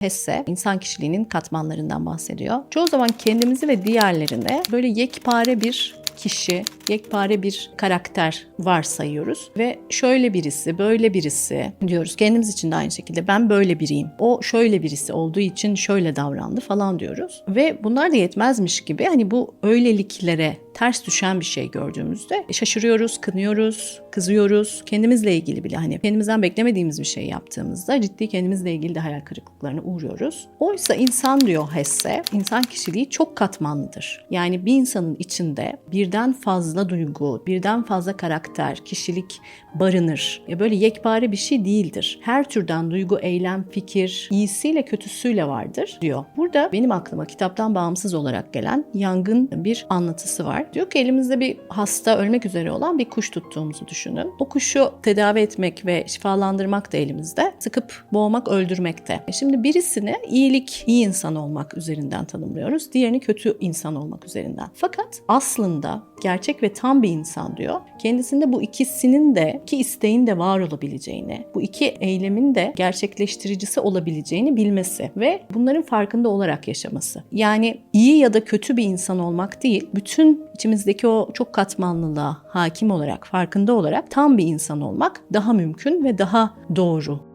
Hesse insan kişiliğinin katmanlarından bahsediyor. Çoğu zaman kendimizi ve diğerlerini böyle yekpare bir kişi, yekpare bir karakter varsayıyoruz ve şöyle birisi, böyle birisi diyoruz. Kendimiz için de aynı şekilde ben böyle biriyim. O şöyle birisi olduğu için şöyle davrandı falan diyoruz. Ve bunlar da yetmezmiş gibi hani bu öyleliklere ters düşen bir şey gördüğümüzde şaşırıyoruz, kınıyoruz, kızıyoruz. Kendimizle ilgili bile hani kendimizden beklemediğimiz bir şey yaptığımızda ciddi kendimizle ilgili de hayal kırıklıklarına uğruyoruz. Oysa insan diyor Hesse, insan kişiliği çok katmanlıdır. Yani bir insanın içinde birden fazla duygu, birden fazla karakter, kişilik barınır. Ya böyle yekpare bir şey değildir. Her türden duygu, eylem, fikir, iyisiyle kötüsüyle vardır diyor. Burada benim aklıma kitaptan bağımsız olarak gelen Young'ın bir anlatısı var. Diyor ki elimizde bir hasta ölmek üzere olan bir kuş tuttuğumuzu düşünün. O kuşu tedavi etmek ve şifalandırmak da elimizde. Sıkıp boğmak, öldürmekte. E şimdi birisini iyilik, iyi insan olmak üzerinden tanımlıyoruz. Diğerini kötü insan olmak üzerinden. Fakat aslında gerçek ve tam bir insan diyor. Kendisinde bu ikisinin de, iki isteğin de var olabileceğini, bu iki eylemin de gerçekleştiricisi olabileceğini bilmesi ve bunların farkında olarak yaşaması. Yani iyi ya da kötü bir insan olmak değil, bütün içimizdeki o çok katmanlılığa hakim olarak, farkında olarak tam bir insan olmak daha mümkün ve daha doğru